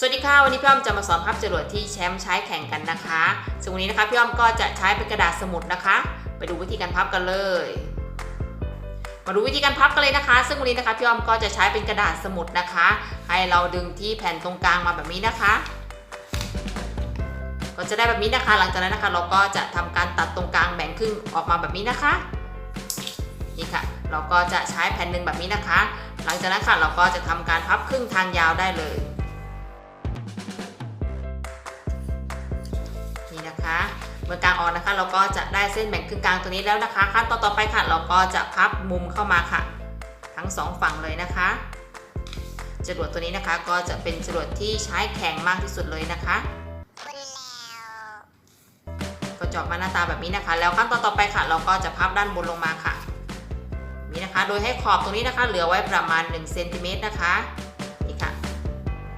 สวัสดีค่ะ วันนี้พี่อ้อมจะมาสอนพับจรวดที่แชมป์ใช้แข่งกันนะคะซึ่งวันนี้นะคะพี่อ้อมก็จะใช้เป็นกระดาษสมุดนะคะ ไปดูวิธีการพับกันเลย มาดูวิธีการพับกันเลยนะคะ ซึ่งวันนี้นะคะพี่อ้อมก็จะใช้เป็นกระดาษสมุดนะคะ ให้เราดึงที่แผ่นตรงกลางมาแบบนี้นะคะ ก็จะได้แบบนี้นะคะ หลังจากนั้นนะคะ เราก็จะทำการตัดตรงกลางแบ่งครึ่งออกมาแบบนี้นะคะนี่ค่ะ เราก็จะใช้แผ่นหนึ่งแบบนี้นะคะ หลังจากนั้นค่ะเราก็จะทำการพับครึ่งทางยาวได้เลย นะคะเมื่อกลางออกนะคะ เราก็จะได้เส้นแบ่งครึ่งกลางตัวนี้แล้วนะคะขั้นตอนต่อไปค่ะ เราก็จะพับมุมเข้ามาค่ะ ทั้งสองฝั่งเลยนะคะจรวดตัวนี้นะคะก็จะเป็นจรวดที่ใช้แข็งมากที่สุดเลยนะคะก็จาะมาหน้าตาแบบนี้นะคะ แล้วขั้นตอนต่อไปค่ะ เราก็จะพับด้านบนลงมาค่ะนี่นะคะ โดยให้ขอบตรงนี้นะคะ เหลือไว้ประมาณ1เซนติเมตรนะคะนี่ค่ะ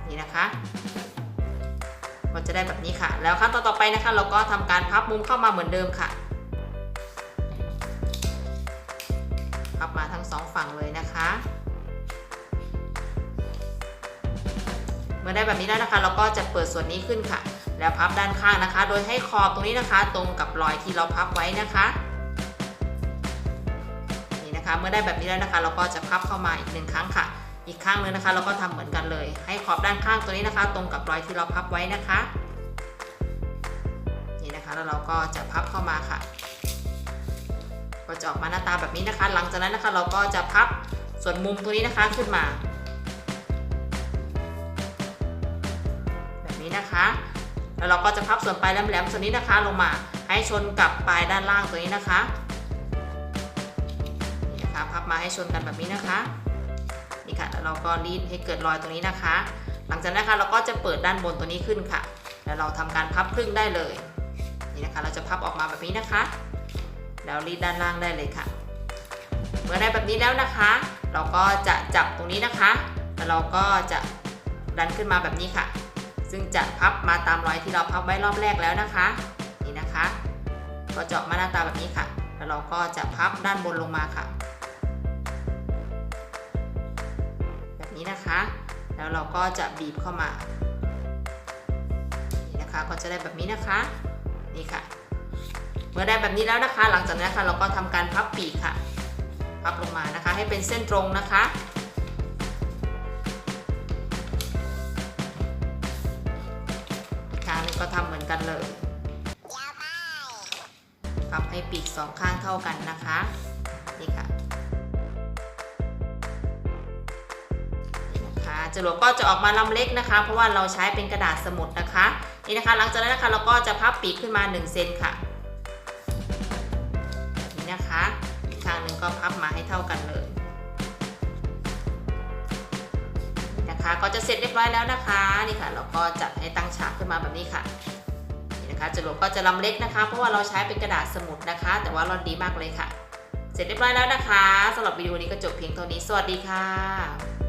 นี่นะคะ ก็จะได้แบบนี้ค่ะ แล้วขั้นตอนต่อไปนะคะ เราก็ทำการพับมุมเข้ามาเหมือนเดิมค่ะ พับมาทั้งสองฝั่งเลยนะคะ เมื่อได้แบบนี้แล้วนะคะ เราก็จะเปิดส่วนนี้ขึ้นค่ะ แล้วพับด้านข้างนะคะ โดยให้ขอบตรงนี้นะคะ ตรงกับรอยที่เราพับไว้นะคะนี่นะคะ เมื่อได้แบบนี้แล้วนะคะ เราก็จะพับเข้ามาอีกหนึ่งครั้งค่ะ อีกข้างนึงนะคะ เราก็ทำเหมือนกันเลย ให้ขอบด้านข้างตัวนี้นะคะ ตรงกับรอยที่เราพับไว้นะคะ นี่นะคะแล้วเราก็จะพับเข้ามาค่ะก็จะออกมาหน้าตาแบบนี้นะคะ หลังจากนั้นนะคะ เราก็จะพับส่วนมุมตัวนี้นะคะขึ้นมา แบบนี้นะคะ แล้วเราก็จะพับส่วนปลายแหลมๆส่วนนี้นะคะลงมาให้ชนกับปลายด้านล่างตัวนี้นะคะนี่นะคะ พับมาให้ชนกันแบบนี้นะคะ ค่ะ แล้วเราก็รีดให้เกิดรอยตรงนี้นะคะ หลังจากนั้นนะคะเราก็จะเปิดด้านบนตัวนี้ขึ้นค่ะ แล้วเราทำการพับครึ่งได้เลย นี่นะคะ เราจะพับออกมาแบบนี้นะคะ แล้วรีดด้านล่างได้เลยค่ะ เมื่อได้แบบนี้แล้วนะคะ เราก็จะจับตรงนี้นะคะ แล้วเราก็จะดันขึ้นมาแบบนี้ค่ะ ซึ่งจะพับมาตามรอยที่เราพับไว้รอบแรกแล้วนะคะ นี่นะคะ ก็เจาะมาหน้าตาแบบนี้ค่ะ แล้วเราก็จะพับด้านบนลงมาค่ะ นี้นะคะ แล้วเราก็จะบีบเข้ามานี่นะคะก็จะได้แบบนี้นะคะนี่ค่ะ เมื่อได้แบบนี้แล้วนะคะ หลังจากนั้นค่ะเราก็ทำการพับปีกค่ะ พับลงมานะคะ ให้เป็นเส้นตรงนะคะกข้างหนึงก็ทำเหมือนกันเลยพับให้ปีกสองข้างเท่ากันนะคะนี่ค่ะ จรวดก็จะออกมาลำเล็กนะคะ เพราะว่าเราใช้เป็นกระดาษสมุดนะคะ นี่นะคะ หลังจากนั้นนะคะเราก็จะพับปีกขึ้นมา1เซนค่ะ นี้นะคะอีกข้างหนึ่งก็พับมาให้เท่ากันเลยนี่นะคะก็จะเสร็จเรียบร้อยแล้วนะคะนี่ค่ะ เราก็จัดให้ตั้งฉากขึ้นมาแบบนี้ค่ะนี่นะคะจรวดก็จะลำเล็กนะคะ เพราะว่าเราใช้เป็นกระดาษสมุดนะคะ แต่ว่าร่อนดีมากเลยค่ะ เสร็จเรียบร้อยแล้วนะคะสำหรับวิดีโอนี้ก็จบเพียงเท่านี้สวัสดีค่ะ